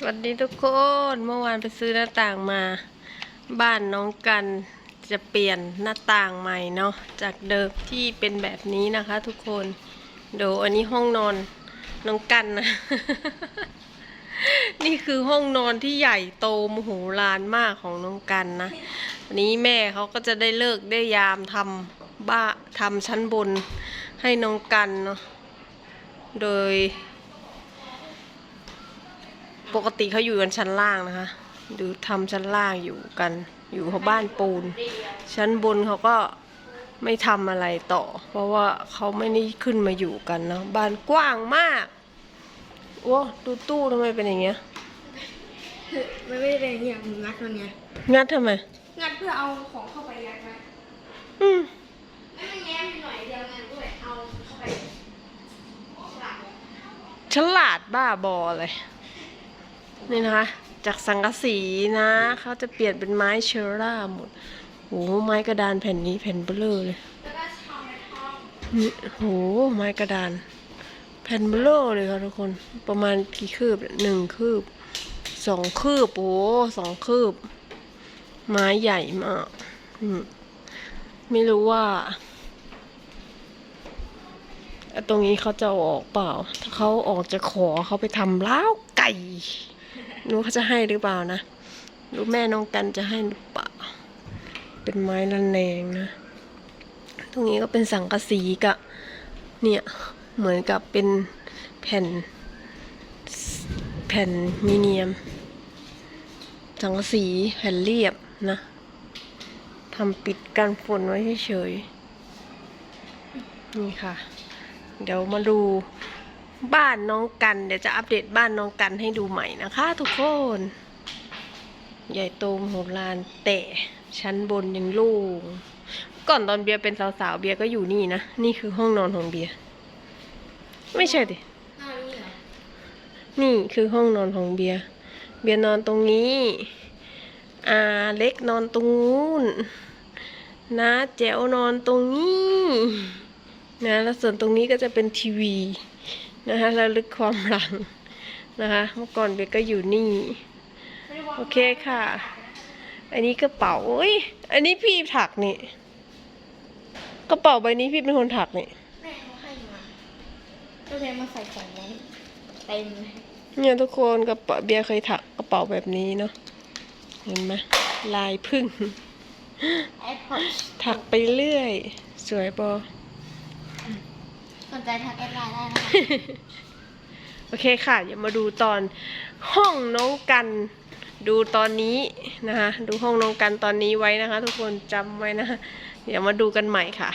สวัสดีทุกคนเมื่อวานไปซื้อหน้าต่างมา บ้านน้องกันจะเปลี่ยนหน้าต่างใหม่เนาะจากเดิมที่เป็นแบบนี้นะคะ ทุกคนเดูอันนี้ห้องนอนน้องกันนะ นี่คือห้องนอนที่ใหญ่โตมโหฬารมากของน้องกันนะอันนี้แม่เขาก็จะได้เลิกได้ยามทำบ้าทำชั้นบนให้น้องกันเนาะโดย ปกติเขาอยู่กันชั้นล่างนะคะ ดูทำชั้นล่างอยู่กัน อยู่เขาบ้านปูน ชั้นบนเขาก็ไม่ทำอะไรต่อ เพราะว่าเขาไม่ได้ขึ้นมาอยู่กันเนาะบ้านกว้างมากโอ้ดูตู้ทำไมเป็นอย่างเงี้ยมันไม่ได้เป็นอย่างนี้มึงงัดมันไงงัดทำไมงัดเพื่อเอาของเข้าไปยัดไว้อืมไม่มันแง้มอยู่หน่อยเดียวงันด้วยเอาเข้าไปหลังฉลาดบ้าบอเลย นี่นะคะ จากสังกะสีนะเขาจะเปลี่ยนเป็นไม้เชอร่าหมดโอ้ไม้กระดานแผ่นนี้แผ่นเบลอเลยแล้วก็ทำในห้องนี่โหไม้กระดาน แผ่นเบลอเลยค่ะทุกคนประมาณกี่คืบหนึ่งคืบสองคืบโอ้สองคืบ ไม้ใหญ่มากมไม่รู้ว่าตรงนี้เขาจะออกเปล่า ถ้าเขาออกจะขอเขาไปทำล้าวไก่ รู้เขาจะให้หรือเปล่านะรู้แม่น้องกันจะให้หรือเปล่า เป็นไม้ระแนงนะ ตรงนี้ก็เป็นสังกะสีกะ เนี่ย เหมือนกับเป็นแผ่น แผ่นมีเนียม สังกะสีแผ่นเรียบนะทำปิดกันฝนไว้เฉยๆนี่ค่ะ เดี๋ยวมาดู บ้านน้องกัน เดี๋ยวจะอัปเดตบ้านน้องกันให้ดูใหม่นะคะ ทุกคน ใหญ่โตมโหฬารแต่ชั้นบนยังโล่งก่อนตอนเบียร์เป็นสาวๆเบียร์ก็อยู่นี่นะ นี่คือห้องนอนของเบียร์ไม่ใช่ดิหน้านี่เหรอนี่คือห้องนอนของเบียร์เบียร์นอนตรงนี้อ่าเล็กนอนตรงนู้นนะแจ๋วนอนตรงนี้นะแล้วส่วนตรงนี้ก็จะเป็นทีวี นะคะระลึกความหลังนะคะเมื่อก่อนเบียร์ก็อยู่นี่ไม่ได้วางโอเคค่ะ อันนี้กระเป๋าเอ้ยอันนี้พี่ถักนี่กระเป๋าใบนี้พี่เป็นคนถักนี่แม่เขาให้มาก็เลยมาใส่ของไว้เต็มเลยเนี่ยทุกคนกระเป๋าเบียร์เคยถักกระเป๋าแบบนี้เนาะเห็นไหมลายพึ่งแอดพอร์ตถักไปเรื่อย สวยปอส นใจทักแอดไลน์ได้นะคะโอเคค่ะอย่ามาดูตอนห้องน้องกันดูตอนนี้นะคะ ดูห้องน้องกันตอนนี้ไว้นะคะ ทุกคนจำไว้นะเดี๋ยวมาดูกันใหม่ค่ะ